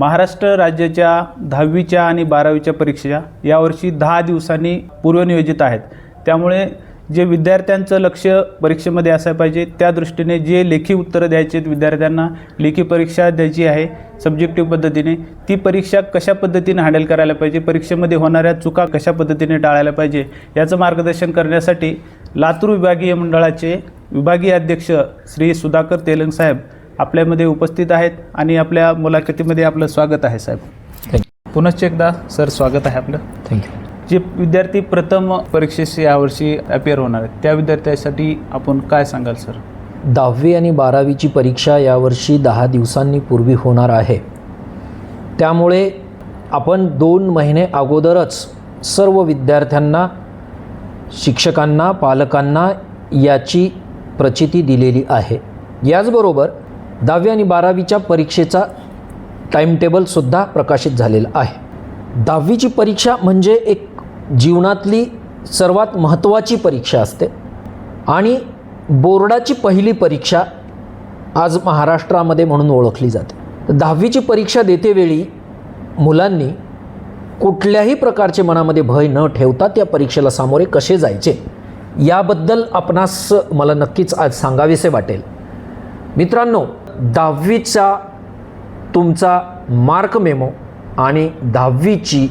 महाराष्ट्र राज्याच्या दहावीच्या आणि बारावीच्या परीक्षा यावर्षी दहा दिवसांनी पूर्वनियोजित आहेत. त्यामुळे जे विद्यार्थ्यांचं लक्ष परीक्षेमध्ये असायला पाहिजे त्या दृष्टीने जे लेखी उत्तरं द्यायची आहेत विद्यार्थ्यांना लेखी परीक्षा द्यायची आहे सब्जेक्टिव्ह पद्धतीने ती परीक्षा कशा पद्धतीने हँडल करायला पाहिजे परीक्षेमध्ये होणाऱ्या चुका कशा पद्धतीने टाळायला पाहिजे याचं मार्गदर्शन करण्यासाठी लातूर विभागीय मंडळाचे विभागीय अध्यक्ष श्री सुधाकर तेलंग साहेब आपल्यामध्ये उपस्थित आहेत आणि आपल्या मुलाखतीमध्ये आपलं स्वागत आहे साहेब. थँक्यू पुनश्च एकदा सर स्वागत आहे आपलं. थँक्यू जे विद्यार्थी प्रथम परीक्षेशी यावर्षी अपिअर होणार आहेत त्या विद्यार्थ्यासाठी आपण काय सांगाल सर? दहावी आणि बारावीची परीक्षा यावर्षी दहा दिवसांनी पूर्वी होणार आहे. त्यामुळे आपण दोन महिने अगोदरच सर्व विद्यार्थ्यांना शिक्षकांना पालकांना याची प्रचिती दिलेली आहे. याचबरोबर दहावी आणि बारावीच्या परीक्षेचा टाईमटेबलसुद्धा प्रकाशित झालेला आहे. दहावीची परीक्षा म्हणजे एक जीवनातली सर्वात महत्त्वाची परीक्षा असते आणि बोर्डाची पहिली परीक्षा आज महाराष्ट्रामध्ये म्हणून ओळखली जाते. तर दहावीची परीक्षा देतेवेळी मुलांनी कुठल्याही प्रकारचे मनामध्ये भय न ठेवता त्या परीक्षेला सामोरे कसे जायचे याबद्दल आपणास मला नक्कीच आज सांगावेसे वाटेल. मित्रांनो दहावीचा तुमचा मार्क मेमो आणि दहावीची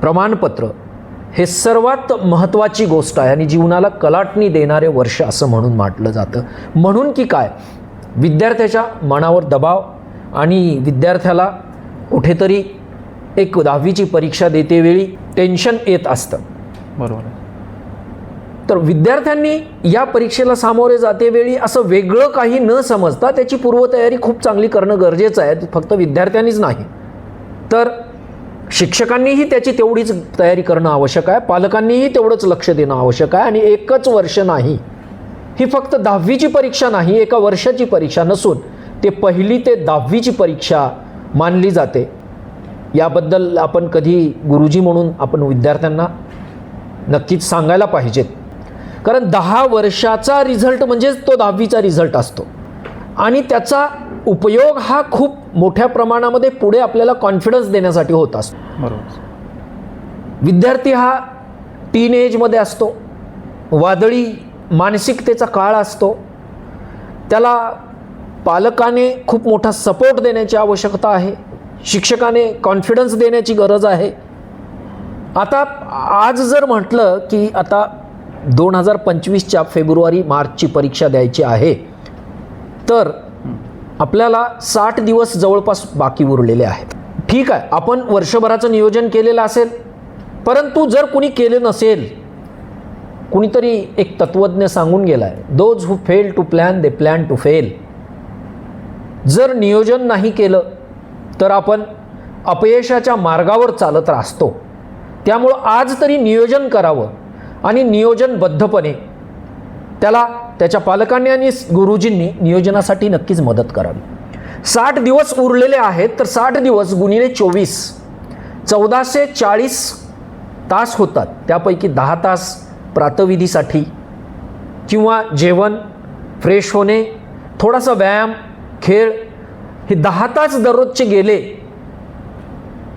प्रमाणपत्र हे सर्वात महत्त्वाची गोष्ट आहे आणि जीवनाला कलाटणी देणारे वर्ष असं म्हणून म्हटलं जातं. म्हणून की काय? विद्यार्थ्याच्या मनावर दबाव आणि विद्यार्थ्याला कुठेतरी एक दहावीची परीक्षा देतेवेळी टेन्शन येत असतं. बरोबर तर विद्यार्थ्यांनी या परीक्षेला सामोरे जातेवेळी असं वेगळं काही न समजता त्याची पूर्वतयारी खूप चांगली करणं गरजेचं आहे. फक्त विद्यार्थ्यांनीच नाही. तर शिक्षकांनीही त्याची तेवढीच तयारी करणं आवश्यक आहे. पालकांनीही तेवढंच लक्ष देणं आवश्यक आहे आणि एकच वर्ष नाही. ही फक्त दहावीची परीक्षा नाही एका वर्षाची परीक्षा नसून ते पहिली ते दहावीची परीक्षा मानली जाते. याबद्दल आपण कधी गुरुजी म्हणून आपण विद्यार्थ्यांना नक्कीच सांगायला पाहिजेत. कारण दहा वर्षाचा रिझल्ट म्हणजेच तो दहावीचा रिझल्ट असतो. आणि त्याचा उपयोग हा खूप मोठ्या प्रमाणामध्ये पुढे आपल्याला कॉन्फिडन्स देण्यासाठी होत असतो. बरोबर. विद्यार्थी हा टीन एजमध्ये असतो. वादळी मानसिकतेचा काळ असतो. त्याला पालकाने खूप मोठा सपोर्ट देण्याची आवश्यकता आहे. शिक्षकाने कॉन्फिडन्स देण्याची गरज आहे. आता आज जर म्हटलं की आता दोन हजार पंचवीसच्या फेब्रुवारी मार्चची परीक्षा द्यायची आहे. तर आपल्याला साठ दिवस जवळपास बाकी उरलेले आहेत. ठीक आहे आपण वर्षभराचं नियोजन केलेलं असेल परंतु जर कुणी केले नसेल कुणीतरी एक तत्त्वज्ञ सांगून गेला आहे those who fail to plan they plan to fail जर नियोजन नाही केलं तर आपण अपयशाच्या मार्गावर चालत राहतो. त्यामुळं आज तरी नियोजन करावं. आणि नियोजनबद्धपणे त्याला त्याच्या पालकांनी आणि गुरुजींनी नियोजनासाठी नक्कीच मदत करावी. साठ दिवस उरलेले आहेत तर साठ दिवस गुणिले चोवीस चौदाशे चाळीस तास होतात. त्यापैकी दहा तास प्रातविधीसाठी किंवा जेवण फ्रेश होणे थोडासा व्यायाम खेळ हे दहा तास दररोजचे गेले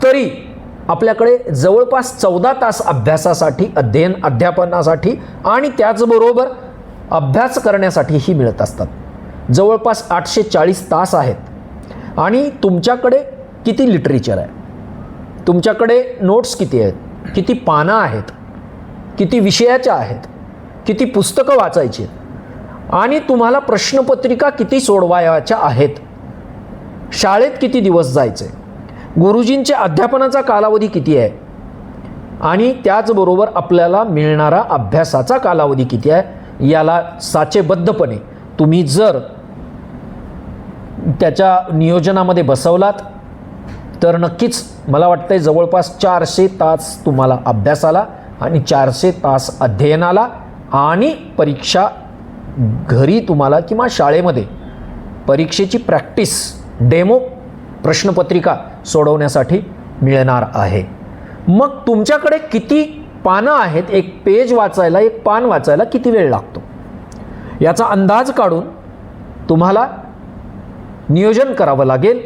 तरी आपल्याकडे जवळपास चौदा तास अभ्यासासाठी अध्ययन अध्यापनासाठी आणि त्याचबरोबर अभ्यास करण्यासाठीही मिळत असतात. जवळपास आठशे चाळीस तास आहेत. आणि तुमच्याकडे किती लिटरेचर आहे? तुमच्याकडे नोट्स किती आहेत? किती पानं आहेत? किती विषयाच्या आहेत? किती पुस्तकं वाचायची आहेत? आणि तुम्हाला प्रश्नपत्रिका किती सोडवायच्या आहेत? शाळेत किती दिवस जायचे? गुरुजींच्या अध्यापनाचा कालावधी किती आहे? आणि त्याचबरोबर आपल्याला मिळणारा अभ्यासाचा कालावधी किती आहे? याला साचेबद्धपणे तुम्ही जर त्याच्या नियोजनामध्ये बसवलात तर नक्कीच मला वाटतं जवळपास चारशे तास तुम्हाला अभ्यासाला आणि चारशे तास अध्ययनाला आणि परीक्षा घरी तुम्हाला किंवा शाळेमध्ये परीक्षेची प्रॅक्टिस डेमो प्रश्नपत्रिका सोडवण्यासाठी मिळणार आहे. मग तुमच्याकडे किती पानं आहेत? एक पेज वाचायला एक पान वाचायला किती वेळ लागतो? याचा अंदाज काढून तुम्हाला नियोजन करावं लागेल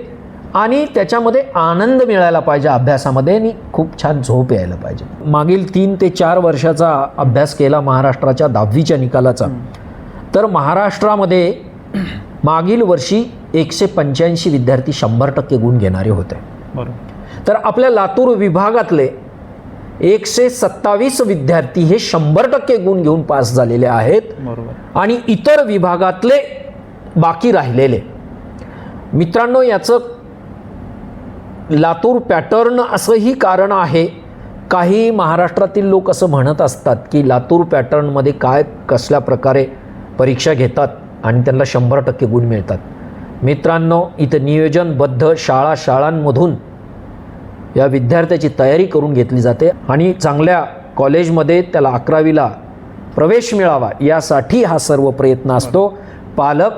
आणि त्याच्यामध्ये आनंद मिळायला पाहिजे अभ्यासामध्ये आणि खूप छान झोप यायला पाहिजे. मागील तीन ते चार वर्षाचा अभ्यास केला महाराष्ट्राच्या दहावीच्या निकालाचा. तर महाराष्ट्रामध्ये मागील वर्षी एकशे पंच्याऐंशी विद्यार्थी शंभर टक्के गुण घेणारे होते. बरोबर. तर आपल्या लातूर विभागातले एकशे सत्तावीस विद्यार्थी हे शंभर टक्के गुण घेऊन पास झालेले आहेत. बरोबर. आणि इतर विभागातले बाकी राहिलेले. मित्रांनो याचं लातूर पॅटर्न असंही कारण आहे. काही महाराष्ट्रातील लोक असं म्हणत असतात की लातूर पॅटर्नमध्ये काय कसल्या प्रकारे परीक्षा घेतात. आणि त्यांना शंभर टक्के गुण मिळतात. मित्रांनो इथं नियोजनबद्ध शाळा शाळांमधून या विद्यार्थ्याची तयारी करून घेतली जाते आणि चांगल्या कॉलेजमध्ये त्याला अकरावीला प्रवेश मिळावा यासाठी हा सर्व प्रयत्न असतो. पालक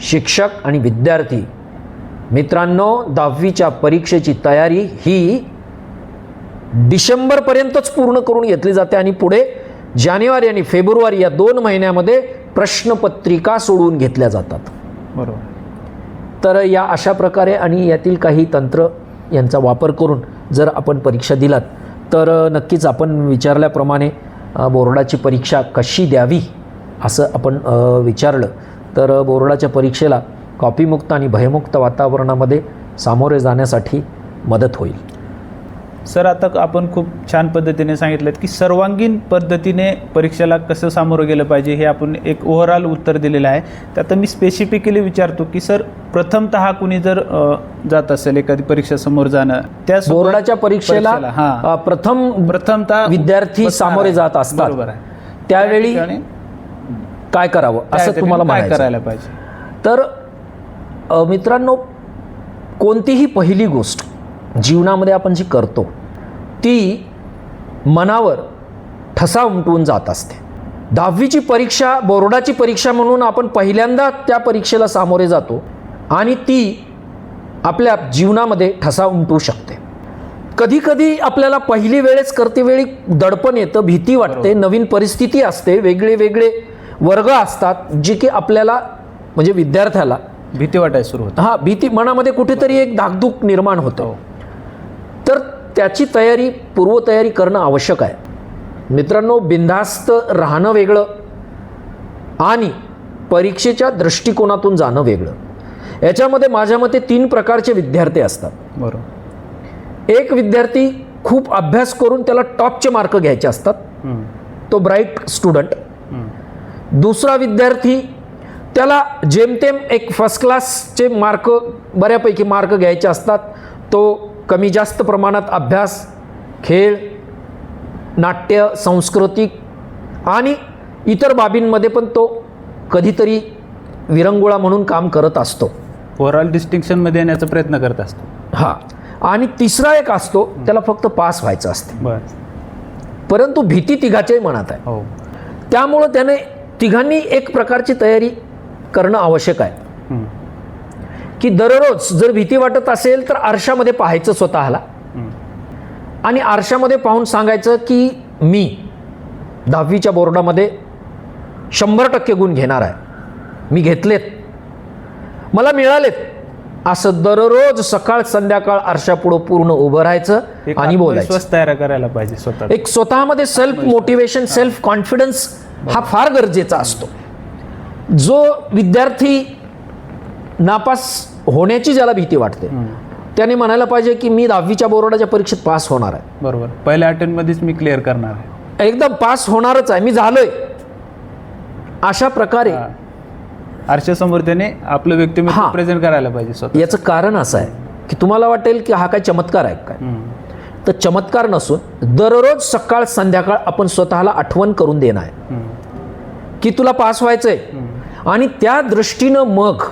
शिक्षक आणि विद्यार्थी. मित्रांनो दहावीच्या परीक्षेची तयारी ही डिसेंबरपर्यंतच पूर्ण करून घेतली जाते आणि पुढे जानेवारी आणि फेब्रुवारी या दोन महिन्यामध्ये प्रश्नपत्रिका सोडवून घेतल्या जातात. बरोबर. तर या अशा प्रकारे आणि यातील काही तंत्र यांचा वापर करून जर आपण परीक्षा दिलात तर नक्कीच आपण विचारल्याप्रमाणे बोर्डाची परीक्षा कशी द्यावी असं आपण विचारलं. तर बोर्डाच्या परीक्षेला कॉपीमुक्त आणि भयमुक्त वातावरणामध्ये सामोरे जाण्यासाठी मदत होईल. सर आता आपण खूप छान पद्धतीने सांगितलं की सर्वांगीण पद्धतीने परीक्षेला कसं सामोरं गेलं पाहिजे हे आपण एक ओव्हरऑल उत्तर दिलेलं आहे. त्यात मी स्पेसिफिकली विचारतो की सर प्रथमतः कुणी जर जात असेल एखादी परीक्षा समोर जाणं त्या बोर्डाच्या परीक्षेला हां. प्रथम प्रथमतः विद्यार्थी सामोरे. जात असतात. बरोबर आहे. त्यावेळी काय करावं असं तुम्हाला काय करायला पाहिजे? तर मित्रांनो कोणतीही पहिली गोष्ट जीवनामध्ये आपण जी करतो ती मनावर ठसा उमटवून जात असते. दहावीची परीक्षा बोर्डाची परीक्षा म्हणून आपण पहिल्यांदा त्या परीक्षेला सामोरे जातो आणि ती आपल्या जीवनामध्ये ठसा उमटवू शकते. कधी कधी आपल्याला पहिली वेळेस करते वेळी दडपण येतं भीती वाटते नवीन परिस्थिती असते वेगळे वेगळे वर्ग असतात जे की आपल्याला म्हणजे विद्यार्थ्याला भीती वाटायला सुरू होतं. हा भीती मनामध्ये कुठेतरी एक धाकधूक निर्माण होतं. हो. तर त्याची तयारी पूर्वतयारी करणं आवश्यक आहे. मित्रांनो बिनधास्त राहणं वेगळं आणि परीक्षेच्या दृष्टिकोनातून जाणं वेगळं. याच्यामध्ये माझ्या मते तीन प्रकारचे विद्यार्थी असतात. बरोबर. एक विद्यार्थी खूप अभ्यास करून त्याला टॉपचे मार्क घ्यायचे असतात. तो ब्राईट स्टुडंट. दुसरा विद्यार्थी त्याला जेमतेम एक फर्स्ट क्लासचे मार्क बऱ्यापैकी मार्क घ्यायचे असतात. तो कमी जास्त प्रमाणात अभ्यास खेळ नाट्य सांस्कृतिक आणि इतर बाबींमध्ये पण तो कधीतरी विरंगुळा म्हणून काम करत असतो. ओव्हरऑल डिस्टिंक्शनमध्ये येण्याचा प्रयत्न करत असतो. हा. आणि तिसरा एक असतो त्याला फक्त पास व्हायचं असते. परंतु भीती तिघाच्याही मनात आहे. हो. त्यामुळं त्याने तिघांनी एक प्रकारची तयारी करणं आवश्यक आहे. की दररोज जर भीती वाटत असेल तर आरशामध्ये पाहायचं स्वतःला. आणि आरशामध्ये पाहून सांगायचं की मी दहावीच्या बोर्डामध्ये शंभर टक्के गुण घेणार आहे. मी घेतलेत. मला मिळालेत. असं दररोज सकाळ संध्याकाळ आरशापुढं पूर्ण उभं राहायचं आणि बोलायचं. तयार करायला पाहिजे स्वतः एक स्वतःमध्ये सेल्फ मोटिवेशन सेल्फ कॉन्फिडन्स हा फार गरजेचा असतो. जो विद्यार्थी नापास होण्याची ज्याला भीती वाटते. त्याने म्हणायला पाहिजे की मी दहावीच्या बोर्डाच्या परीक्षेत पास होणार आहे बरोबर पहिल्या अटेम्प्टमध्येच मी क्लिअर करणार आहे एकदम पास होणारच आहे मी झालोय अशा प्रकारे. आरशासमोर त्याने आपलं व्यक्तिमत्व. प्रेझेंट करायला पाहिजे याचं कारण असं आहे की तुम्हाला वाटेल की हा काय चमत्कार आहे काय. तर चमत्कार नसून दररोज सकाळ संध्याकाळ आपण स्वतःला आठवण करून देणं आहे. की तुला पास व्हायचंय. आणि त्या दृष्टीनं मग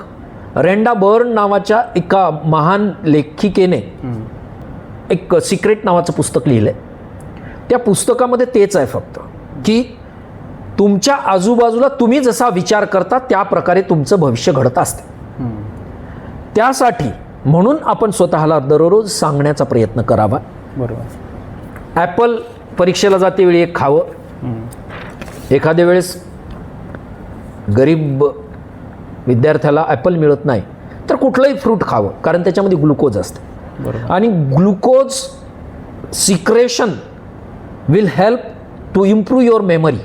रेंडा बर्न नावाच्या एका महान लेखिकेने. एक सिक्रेट नावाचं पुस्तक लिहिलं आहे त्या पुस्तकामध्ये तेच आहे फक्त की तुमच्या आजूबाजूला तुम्ही जसा विचार करता त्या प्रकारे तुमचं भविष्य घडत असते. त्यासाठी म्हणून आपण स्वतःला दररोज सांगण्याचा प्रयत्न करावा बरोबर ॲपल परीक्षेला जाते वेळी एक खावं. एखाद्या वेळेस गरीब विद्यार्थ्याला ॲपल मिळत नाही तर कुठलंही फ्रूट खावं कारण त्याच्यामध्ये ग्लुकोज असते. आणि glucose secretion will help to improve your memory.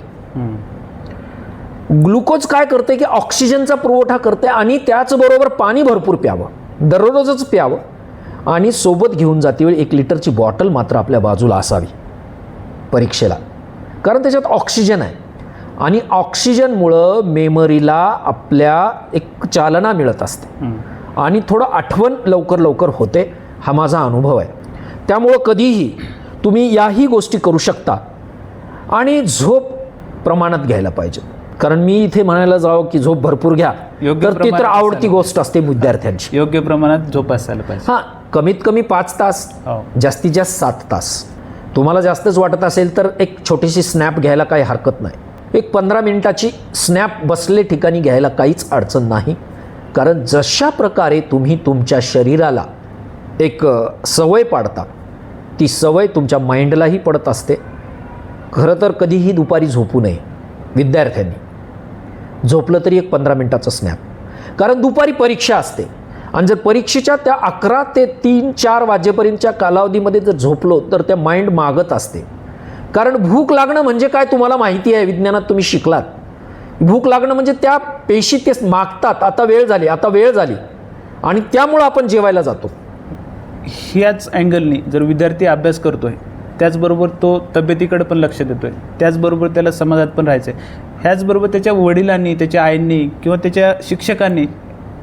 Glucose काय करते की ऑक्सिजनचा पुरवठा करते आणि त्याचबरोबर पाणी भरपूर प्यावं दररोजच प्यावं आणि सोबत घेऊन जाते वेळी एक लिटरची बॉटल मात्र आपल्या बाजूला असावी परीक्षेला. कारण त्याच्यात ऑक्सिजन आहे. आणि ऑक्सिजनमुळं मेमरीला आपल्या एक चालना मिळत असते. आणि थोडं आठवण लवकर लवकर होते हा माझा अनुभव आहे. त्यामुळं कधीही तुम्ही याही गोष्टी करू शकता आणि झोप प्रमाणात घ्यायला पाहिजे. कारण मी इथे म्हणायला जावं की झोप भरपूर घ्या. योग्य तर ती तर आवडती गोष्ट असते विद्यार्थ्यांची योग्य प्रमाणात झोप असायला पाहिजे. हां कमीत कमी पाच तास हो. जास्तीत जास्त सात तास. तुम्हाला जास्तच वाटत असेल तर एक छोटीशी स्नॅप घ्यायला काही हरकत नाही. एक पंधरा मिनिटाची स्नॅप बसले ठिकाणी घ्यायला काहीच अडचण नाही. कारण जशा प्रकारे तुम्ही तुमच्या शरीराला एक सवय पाडता ती सवय तुमच्या माइंडलाही पडत असते. खरं तर कधीही दुपारी झोपू नये विद्यार्थ्यांनी. झोपलं तरी एक पंधरा मिनटाचं स्नॅप. कारण दुपारी परीक्षा असते. आणि जर परीक्षेच्या त्या अकरा ते तीन चार वाजेपर्यंतच्या कालावधीमध्ये जर झोपलो तर त्या माइंड मागत असते. कारण भूक लागणं म्हणजे काय तुम्हाला माहिती आहे विज्ञानात तुम्ही शिकलात. भूक लागणं म्हणजे त्या पेशी ते मागतात आता वेळ झाली आता वेळ झाली. आणि त्यामुळं आपण जेवायला जातो. ह्याच अँगलनी जर विद्यार्थी अभ्यास करतोय त्याचबरोबर तो तब्येतीकडे पण लक्ष देतोय त्याचबरोबर त्याला समाजात पण राहायचं आहे ह्याचबरोबर त्याच्या वडिलांनी त्याच्या आईंनी किंवा त्याच्या शिक्षकांनी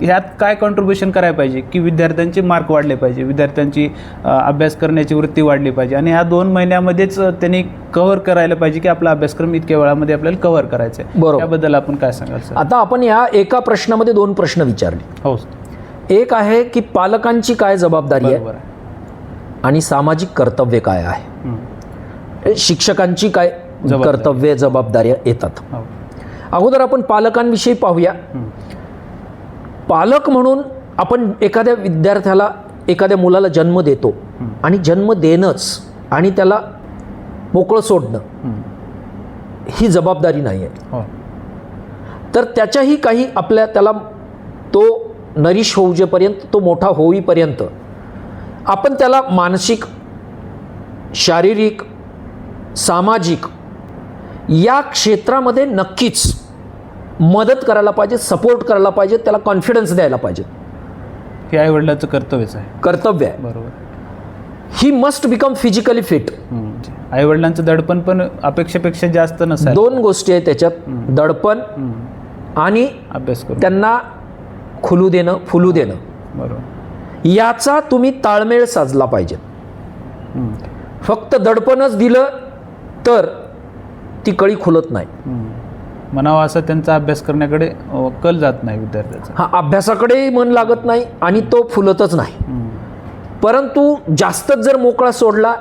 ह्यात काय कॉन्ट्रीब्युशन करायला पाहिजे? की विद्यार्थ्यांचे मार्क वाढले पाहिजे विद्यार्थ्यांची अभ्यास करण्याची वृत्ती वाढली पाहिजे. आणि ह्या दोन महिन्यामध्येच त्यांनी कव्हर करायला पाहिजे की आपला अभ्यासक्रम इतक्या वेळामध्ये आपल्याला कव्हर करायचा आहे बरोबर. त्याबद्दल आपण काय सांगाल सर? आता आपण या एका प्रश्नामध्ये दोन प्रश्न विचारले. हो एक आहे की पालकांची काय जबाबदारी आहे? आणि सामाजिक कर्तव्य काय आहे? हम्म. शिक्षकांची काय. कर्तव्य जबाबदाऱ्या येतात? हो. अगोदर आपण पालकांविषयी पाहूया. पालक म्हणून आपण एखाद्या विद्यार्थ्याला एखाद्या मुलाला जन्म देतो. आणि जन्म देणंच आणि त्याला मोकळं सोडणं. ही जबाबदारी नाही आहे हो तर त्याच्याही काही आपल्या त्याला तो नरीश होऊजेपर्यंत तो मोठा होईपर्यंत आपण त्याला मानसिक शारीरिक सामाजिक या क्षेत्रामध्ये नक्कीच मदत करायला पाहिजे सपोर्ट करायला पाहिजे त्याला कॉन्फिडन्स द्यायला पाहिजे. हे आई वडिलाचं कर्तव्यच आहे. कर्तव्य आहे. बरोबर. He must become physically fit आई वडिलांचं दडपण पण अपेक्षेपेक्षा जास्त नसायला दोन गोष्टी आहेत त्याच्यात. दडपण. आणि अभ्यास करून. त्यांना खुलू देणं फुलू देणं. बरोबर. याचा तुम्ही ताळमेळ साधला पाहिजे. हम्म. फक्त दडपणच दिलं तर ती कळी खुलत नाही. हम्म. म्हणावा असं त्यांचा अभ्यास करण्याकडे कल जात नाही विद्यार्थ्याचा हा अभ्यासाकडेही मन लागत नाही आणि तो फुलतच नाही. परंतु जास्तच जर मोकळा सोडला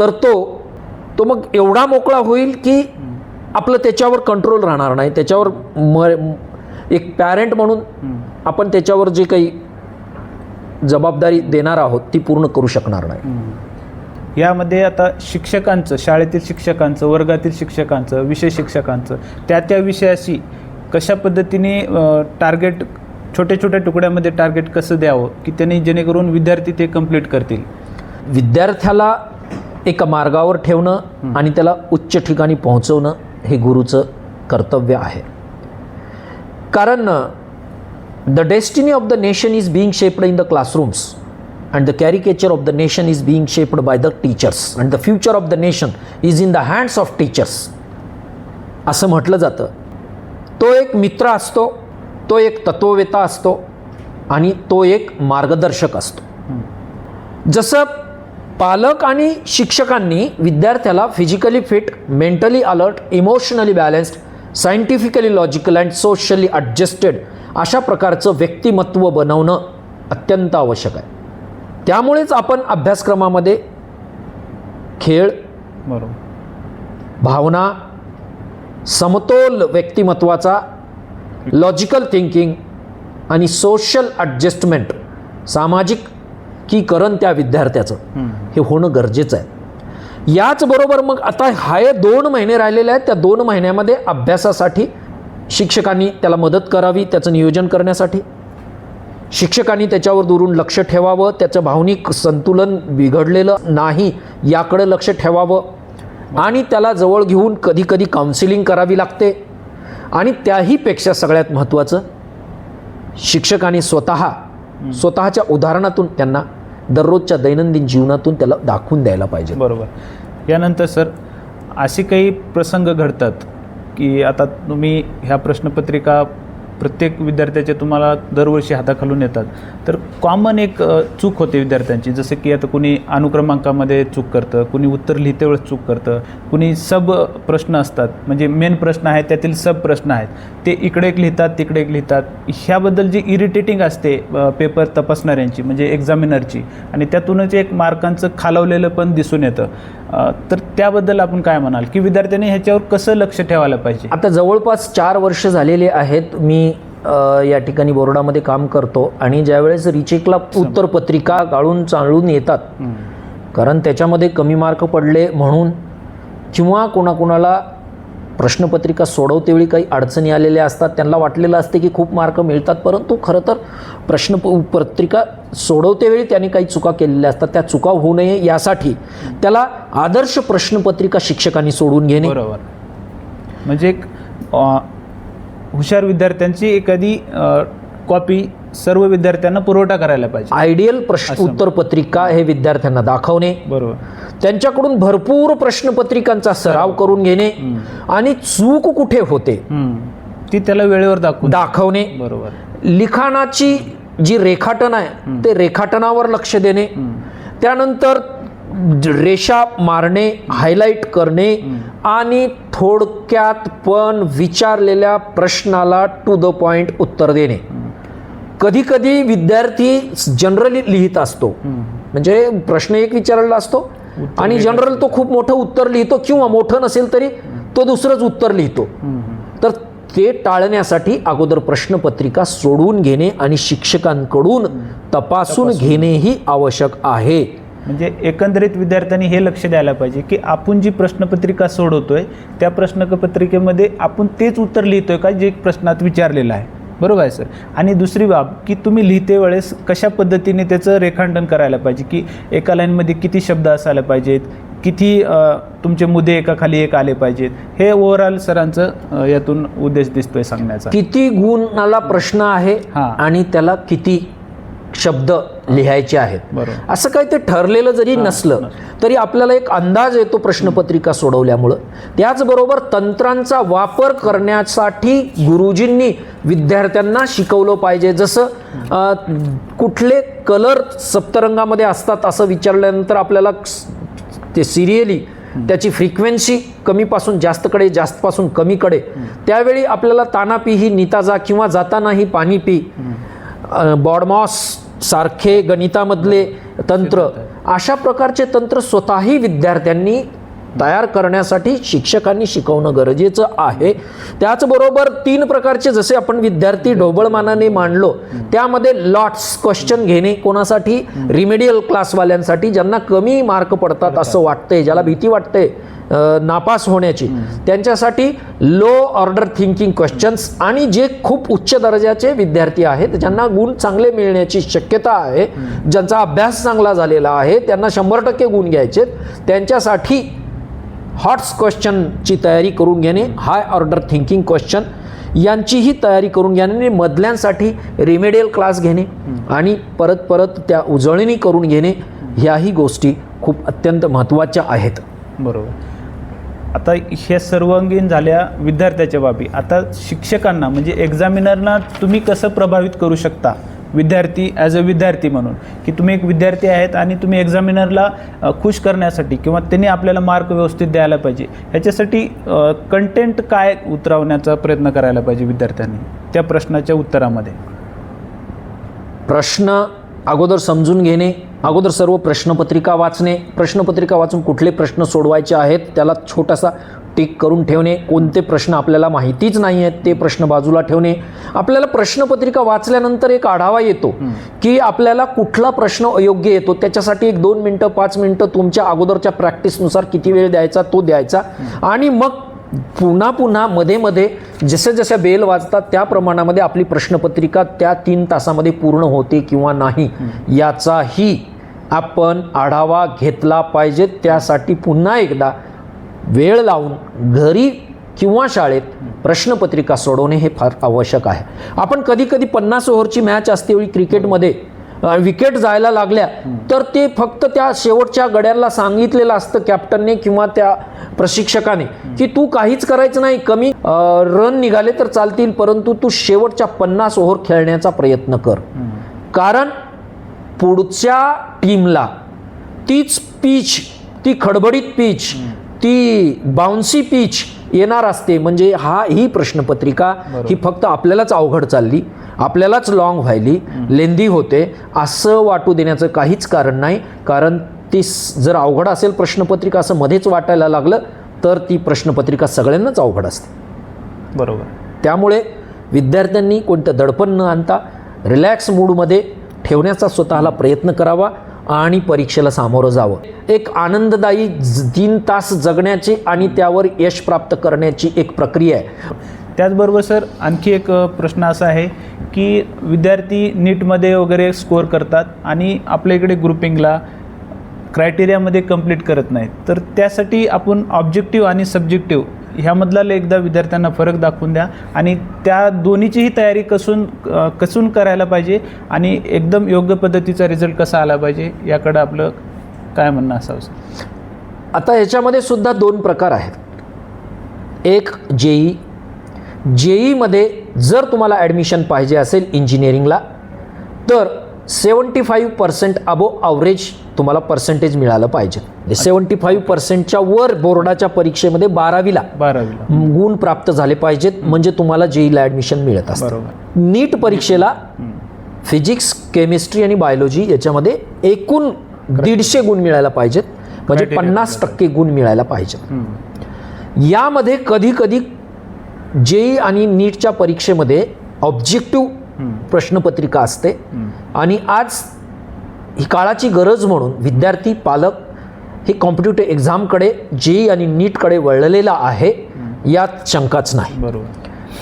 तर तो तो मग एवढा मोकळा होईल की आपलं त्याच्यावर कंट्रोल राहणार नाही त्याच्यावर म एक पॅरेंट म्हणून. आपण त्याच्यावर जे काही जबाबदारी देणार आहोत ती पूर्ण करू शकणार नाही. यामध्ये आता शिक्षकांचं शाळेतील शिक्षकांचं वर्गातील शिक्षकांचं विषय शिक्षकांचं त्या त्या विषयाशी कशा पद्धतीने टार्गेट छोट्या छोट्या तुकड्यामध्ये टार्गेट कसं द्यावं की त्यांनी जेणेकरून विद्यार्थी ते कंप्लीट करतील? विद्यार्थ्याला एका मार्गावर ठेवणं आणि त्याला उच्च ठिकाणी पोहोचवणं हे गुरुचं कर्तव्य आहे. कारण the destiny of the nation is being shaped in the classrooms and the caricature of the nation is being shaped by the teachers and the future of the nation is in the hands of teachers असं म्हटलं जातं. तो एक मित्र असतो तो एक तत्ववेता असतो आणि तो एक मार्गदर्शक असतो. जसं पालक आणि शिक्षकांनी विद्यार्थ्याला physically fit mentally alert emotionally balanced scientifically logical and socially adjusted अशा प्रकारचं व्यक्तिमत्व बनवणं अत्यंत आवश्यक आहे. त्यामुळेच आपण अभ्यासक्रमामध्ये खेळ बरोबर. भावना समतोल व्यक्तिमत्वाचा लॉजिकल थिंकिंग आणि सोशल ॲडजस्टमेंट सामाजिकीकरण त्या विद्यार्थ्याचं. हे होणं गरजेचं आहे. याचबरोबर मग आता हे दोन महिने राहिलेले आहेत त्या दोन महिन्यामध्ये अभ्यासासाठी शिक्षकांनी त्याला मदत करावी त्याचं नियोजन करण्यासाठी. शिक्षकांनी त्याच्यावर दुरून लक्ष ठेवावं त्याचं भावनिक संतुलन बिघडलेलं नाही याकडे लक्ष ठेवावं. आणि त्याला जवळ घेऊन कधी कधी काउन्सिलिंग करावी लागते. आणि त्याहीपेक्षा सगळ्यात महत्त्वाचं शिक्षकांनी स्वतः स्वतःच्या उदाहरणातून त्यांना दररोजच्या दैनंदिन जीवनातून त्याला दाखवून द्यायला पाहिजे. बरोबर. यानंतर सर असे काही प्रसंग घडतात की आता तुम्ही ह्या प्रश्नपत्रिका प्रत्येक विद्यार्थ्याचे तुम्हाला दरवर्षी हाताखालून येतात. तर कॉमन एक चूक होते विद्यार्थ्यांची. जसं की आता कुणी अनुक्रमांकामध्ये चूक करतं कुणी उत्तर लिहितेवेळेस चूक करतं कुणी सब प्रश्न असतात. म्हणजे मेन प्रश्न आहेत त्यातील सब प्रश्न आहेत. ते इकडे एक लिहितात तिकडे एक लिहितात. ह्याबद्दल जी इरिटेटिंग असते पेपर तपासणाऱ्यांची म्हणजे एक्झामिनरची आणि त्यातूनच एक मार्कांचं खालवलेलं पण दिसून येतं. तर त्याबद्दल आपण काय म्हणाल? की विद्यार्थ्यांनी ह्याच्यावर कसं लक्ष ठेवायला पाहिजे? आता जवळपास चार वर्ष झालेले आहेत मी या ठिकाणी बोर्डामध्ये काम करतो. आणि ज्यावेळेस रिचेकला उत्तरपत्रिका गाळून चाळून येतात. कारण त्याच्यामध्ये कमी मार्क पडले म्हणून किंवा कोणाकोणाला प्रश्नपत्रिका सोडवतेवेळी काही अडचणी आलेल्या असतात त्यांना वाटलेलं असते की खूप मार्क मिळतात परंतु खरं तर प्रश्न पत्रिका सोडवतेवेळी त्यांनी काही चुका केलेल्या असतात. त्या चुका होऊ नये यासाठी त्याला आदर्श प्रश्नपत्रिका शिक्षकांनी सोडून घेणे. बरोबर. म्हणजे एक हुशार विद्यार्थ्यांची एखादी कॉपी सर्व विद्यार्थ्यांना पुरवठा करायला पाहिजे. आयडियल प्रश्न उत्तरपत्रिका हे विद्यार्थ्यांना दाखवणे. बरोबर. त्यांच्याकडून भरपूर प्रश्नपत्रिकांचा सराव करून घेणे आणि चूक कुठे होते. ती त्याला वेळेवर दाखवून दाखवणे. बरोबर. लिखाणाची जी रेखाटन आहे ते रेखाटनावर लक्ष देणे. त्यानंतर रेषा मारणे हायलाईट करणे आणि थोडक्यात पण विचारलेल्या प्रश्नाला टू द पॉइंट उत्तर देणे. कधी कधी विद्यार्थी जनरली लिहित असतो. म्हणजे प्रश्न एक विचारलेला असतो आणि जनरल तो खूप मोठं उत्तर लिहितो किंवा मोठं नसेल तरी तो दुसरंच उत्तर लिहितो. तर ते टाळण्यासाठी अगोदर प्रश्नपत्रिका सोडवून घेणे आणि शिक्षकांकडून तपासून. घेणेही आवश्यक आहे. म्हणजे एकंदरीत विद्यार्थ्यांनी हे लक्ष द्यायला पाहिजे की आपण जी प्रश्नपत्रिका सोडवतोय त्या प्रश्नपत्रिकेमध्ये आपण तेच उत्तर लिहितोय का जे प्रश्नात विचारलेलं आहे. बरोबर आहे सर? आणि दुसरी बाब की तुम्ही लिहिते वेळेस कशा पद्धतीने त्याचं रेखांकन करायला पाहिजे की एका लाईनमध्ये किती शब्द असायला पाहिजेत किती तुमचे मुद्दे एका खाली एक आले पाहिजेत हे ओव्हरऑल सरांचं यातून उद्देश दिसतोय सांगण्याचा. किती गुणाला प्रश्न आहे हा. आणि त्याला किती शब्द लिहायचे आहेत. असं काही ते ठरलेलं जरी नसलं तरी आपल्याला एक अंदाज येतो प्रश्नपत्रिका सोडवल्यामुळं. त्याचबरोबर तंत्रांचा वापर करण्यासाठी गुरुजींनी विद्यार्थ्यांना शिकवलं पाहिजे. जसं कुठले कलर सप्तरंगामध्ये असतात असं विचारल्यानंतर आपल्याला ते सिरियली त्याची फ्रिक्वेन्सी कमीपासून जास्तकडे जास्तपासून कमीकडे. त्यावेळी आपल्याला ताना पी ही नीता जा किंवा जाताना ही पाणी पी बॉडमॉस सारखे गणितामधले तंत्र अशा प्रकारचे तंत्र स्वतःही विद्यार्थ्यांनी तयार करण्यासाठी शिक्षकांनी शिकवणं गरजेचं आहे. त्याचबरोबर तीन प्रकारचे जसे आपण विद्यार्थी ढोबळमानाने मांडलो त्यामध्ये लॉट्स क्वेश्चन घेणे कोणासाठी? रिमेडियल क्लासवाल्यांसाठी ज्यांना कमी मार्क पडतात असं वाटतंय ज्याला भीती वाटते. नापास होण्याची. त्यांच्यासाठी लो ऑर्डर थिंकिंग क्वेश्चन्स आणि जे खूप उच्च दर्जाचे विद्यार्थी आहेत ज्यांना गुण चांगले मिळण्याची शक्यता आहे ज्यांचा अभ्यास चांगला झालेला आहे त्यांना शंभर टक्के गुण घ्यायचे त्यांच्यासाठी हॉट्स क्वेश्चनची तयारी करून घेणे हाय ऑर्डर थिंकिंग क्वेश्चन यांचीही तयारी करून घेणे आणि मधल्यांसाठी रिमेडियल क्लास घेणे आणि परत परत त्या उजळणी करून घेणे ह्याही गोष्टी खूप अत्यंत महत्त्वाच्या आहेत. बरोबर. आता ह्या सर्वांगीण झाल्या विद्यार्थ्याच्या बाबी. आता शिक्षकांना म्हणजे एक्झामिनरना तुम्ही कसं प्रभावित करू शकता? विद्यार्थी ॲज अ विद्यार्थी म्हणून. की तुम्ही एक विद्यार्थी आहेत आणि तुम्ही एक्झामिनरला खुश करण्यासाठी किंवा त्यांनी आपल्याला मार्क व्यवस्थित द्यायला पाहिजे. ह्याच्यासाठी कंटेंट काय उतरवण्याचा प्रयत्न करायला पाहिजे विद्यार्थ्यांनी? त्या प्रश्नाच्या उत्तरामध्ये. प्रश्न अगोदर समजून घेणे अगोदर सर्व प्रश्नपत्रिका वाचणे. प्रश्नपत्रिका वाचून कुठले प्रश्न सोडवायचे आहेत त्याला छोटासा टिक करून ठेवणे. कोणते प्रश्न आपल्याला माहितीच नाही आहेत ते प्रश्न बाजूला ठेवणे. आपल्याला प्रश्नपत्रिका वाचल्यानंतर एक आढावा येतो की आपल्याला कुठला प्रश्न अयोग्य येतो. त्याच्यासाठी एक दोन मिनटं पाच मिनटं तुमच्या अगोदरच्या प्रॅक्टिसनुसार किती वेळ द्यायचा तो द्यायचा. आणि मग पुन्हा पुन्हा मध्ये मध्ये जसे जसे बेल वाजतात त्या प्रमाणामध्ये आपली प्रश्नपत्रिका त्या तीन तासामध्ये पूर्ण होते किंवा नाही याचाही आपण आढावा घेतला पाहिजे. त्यासाठी पुन्हा एकदा वेळ लावून घरी किंवा शाळेत प्रश्नपत्रिका सोडवणे हे फार आवश्यक आहे. आपण कधी कधी पन्नास ओव्हरची मॅच असते वेळी क्रिकेटमध्ये. विकेट जायला लागल्या तर ते फक्त त्या शेवटच्या गड्यांना सांगितलेलं असतं कॅप्टनने किंवा त्या प्रशिक्षकाने की तू काहीच करायचं नाही कमी रन निघाले तर चालतील परंतु तू शेवटच्या पन्नास ओव्हर खेळण्याचा प्रयत्न कर. कारण पुढच्या टीमला तीच पीच ती खडबडीत पीच ती बाउन्सी पीच येणार असते. म्हणजे हा ही प्रश्नपत्रिका ही फक्त आपल्यालाच अवघड चालली. आपल्यालाच लॉंग व्हायली लेंदी होते. असं वाटू देण्याचं काहीच कारण नाही. कारण ती जर अवघड असेल प्रश्नपत्रिका असं मध्येच वाटायला लागलं तर ती प्रश्नपत्रिका सगळ्यांनाच अवघड असते. बरोबर. त्यामुळे विद्यार्थ्यांनी कोणतं दडपण न आणता रिलॅक्स मूडमध्ये ठेवण्याचा स्वतःला प्रयत्न करावा आणि परीक्षेला सामोरं जावं. एक आनंददायी ज- तीन तास जगण्याची आणि त्यावर यश प्राप्त करण्याची एक प्रक्रिया आहे. त्याचबरोबर सर आणखी एक प्रश्न असा आहे की विद्यार्थी नीटमध्ये वगैरे स्कोअर करतात आणि आपल्या इकडे ग्रुपिंगला क्रायटेरियामध्ये कंप्लीट करत नाहीत. तर त्यासाठी आपण ऑब्जेक्टिव्ह आणि सब्जेक्टिव्ह ह्यामधला एकदा विद्यार्थ्यांना फरक दाखवून द्या आणि त्या दोन्हीचीही तयारी कसून कसून करायला पाहिजे आणि एकदम योग्य पद्धतीचा रिझल्ट कसा आला पाहिजे याकडं आपलं काय म्हणणं असावं? आता याच्यामध्ये सुद्धा दोन प्रकार आहेत. एक जेई. जेईमध्ये जर तुम्हाला ॲडमिशन पाहिजे असेल इंजिनिअरिंगला तर seventy five percent above average तुम्हाला पर्सेंटेज मिळालं पाहिजे. सेवन्टी फाईव्ह पर्सेंटच्या वर बोर्डाच्या परीक्षेमध्ये बारावीला बारावीला. गुण प्राप्त झाले पाहिजेत. म्हणजे तुम्हाला जेईला ॲडमिशन मिळत असतं. नीट परीक्षेला फिजिक्स केमिस्ट्री आणि बायोलॉजी याच्यामध्ये एकूण दीडशे गुण मिळायला पाहिजेत. म्हणजे पन्नास टक्के गुण मिळायला पाहिजेत. यामध्ये कधी कधी जेई आणि नीटच्या परीक्षेमध्ये ऑब्जेक्टिव्ह. प्रश्नपत्रिका असते. आणि आज ही काळाची गरज म्हणून विद्यार्थी पालक हे कॉम्पिटेटिव्ह एक्झामकडे जेई आणि नीटकडे वळलेला आहे यात शंकाच नाही. बरोबर.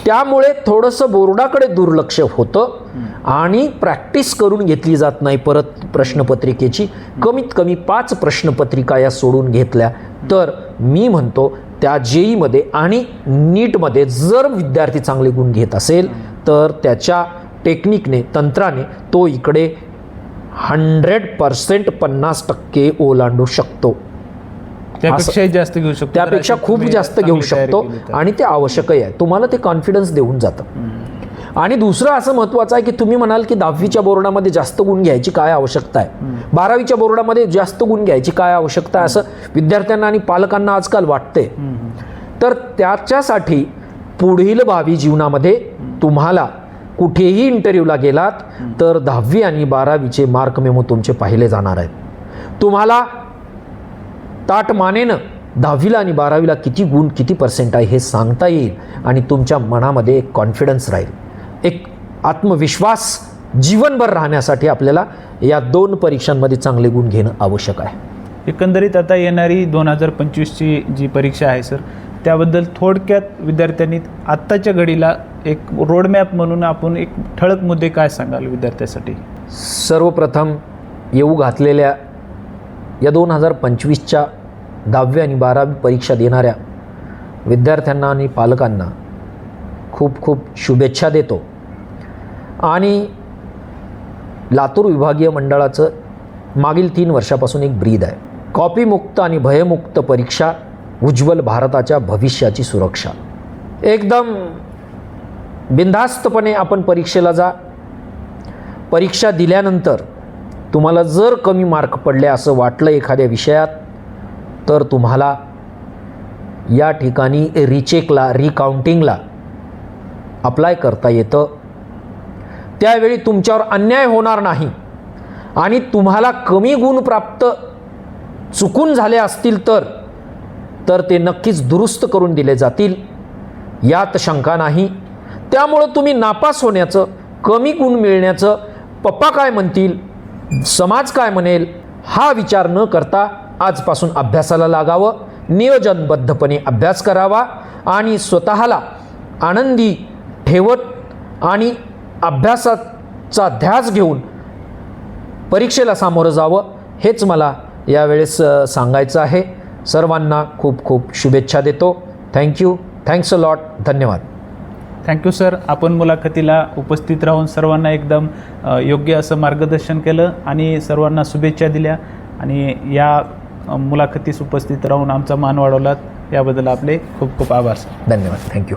त्यामुळे थोडंसं बोर्डाकडे दुर्लक्ष होतं आणि प्रॅक्टिस करून घेतली जात नाही परत प्रश्नपत्रिकेची. कमीत कमी पाच प्रश्नपत्रिका या सोडून घेतल्या. तर मी म्हणतो त्या जेईमध्ये आणि नीटमध्ये जर विद्यार्थी चांगले गुण घेत असेल तर त्याच्या टेक्निकने तंत्राने तो इकडे हंड्रेड पर्सेंट पन्नास टक्के ओलांडू शकतो. त्यापेक्षाही जास्त घेऊ शकतो त्यापेक्षा खूप जास्त घेऊ शकतो. आणि ते आवश्यकही आहे. तुम्हाला ते कॉन्फिडन्स देऊन जातं. आणि दुसरं असं महत्त्वाचं आहे की तुम्ही म्हणाल की दहावीच्या बोर्डामध्ये जास्त गुण घ्यायची काय आवश्यकता आहे? बारावीच्या बोर्डामध्ये जास्त गुण घ्यायची काय आवश्यकता आहे असं विद्यार्थ्यांना आणि पालकांना आजकाल वाटते. तर त्याच्यासाठी पुढील भावी जीवनामध्ये तुम्हाला कुठेही इंटरव्ह्यूला गेलात तर दहावी आणि बारावीचे मार्क मेमो तुमचे पाहिले जाणार आहेत. तुम्हाला ताट मानेनं दहावीला आणि बारावीला किती गुण किती पर्सेंट आहे हे सांगता येईल आणि तुमच्या मनामध्ये एक कॉन्फिडन्स राहील. एक आत्मविश्वास जीवनभर राहण्यासाठी आपल्याला या दोन परीक्षांमध्ये चांगले गुण घेणं आवश्यक आहे. एकंदरीत आता येणारी दोन हजार पंचवीसची जी परीक्षा आहे सर त्याबद्दल थोडक्यात विद्यार्थ्यांनी आत्ताच्या घडीला एक रोडमॅप म्हणून आपण एक ठळक मुद्दे काय सांगाल विद्यार्थ्यासाठी? सर्वप्रथम येऊ घातलेल्या या दोन हजार पंचवीसच्या दहावी आणि बारावी परीक्षा देणाऱ्या विद्यार्थ्यांना आणि पालकांना खूप खूप शुभेच्छा देतो. आणि लातूर विभागीय मंडळाचं मागील तीन वर्षापासून एक ब्रीद आहे. कॉपीमुक्त आणि भयमुक्त परीक्षा उज्ज्वल भारताच्या भविष्याची सुरक्षा. एकदम बिनधास्तपणे आपण परीक्षेला जा. परीक्षा दिल्यानंतर तुम्हाला जर कमी मार्क पडले असं वाटलं एखाद्या विषयात तर तुम्हाला या ठिकाणी रिचेकला रिकाउंटिंगला अप्लाय करता येतं. त्यावेळी तुमच्यावर अन्याय होणार नाही. आणि तुम्हाला कमी गुण प्राप्त चुकून झाले असतील तर तर ते नक्कीच दुरुस्त करून दिले जातील. यात शंका नाही. त्यामुळं तुम्ही नापास होण्याचं कमी गुण मिळण्याचं पप्पा काय म्हणतील समाज काय म्हणेल हा विचार न करता आजपासून अभ्यासाला लागावं. नियोजनबद्धपणे अभ्यास करावा आणि स्वतःला आनंदी ठेवत आणि अभ्यासाचा ध्यास घेऊन परीक्षेला सामोरं जावं हेच मला यावेळेस सांगायचं आहे. सर्वांना खूप खूप शुभेच्छा देतो. Thank you thanks a lot धन्यवाद. थँक्यू सर आपण मुलाखतीला उपस्थित राहून सर्वांना एकदम योग्य असं मार्गदर्शन केलं आणि सर्वांना शुभेच्छा दिल्या. आणि या मुलाखतीस उपस्थित राहून आमचा मान वाढवलात. याबद्दल आपले खूप खूप आभार सर धन्यवाद. थँक्यू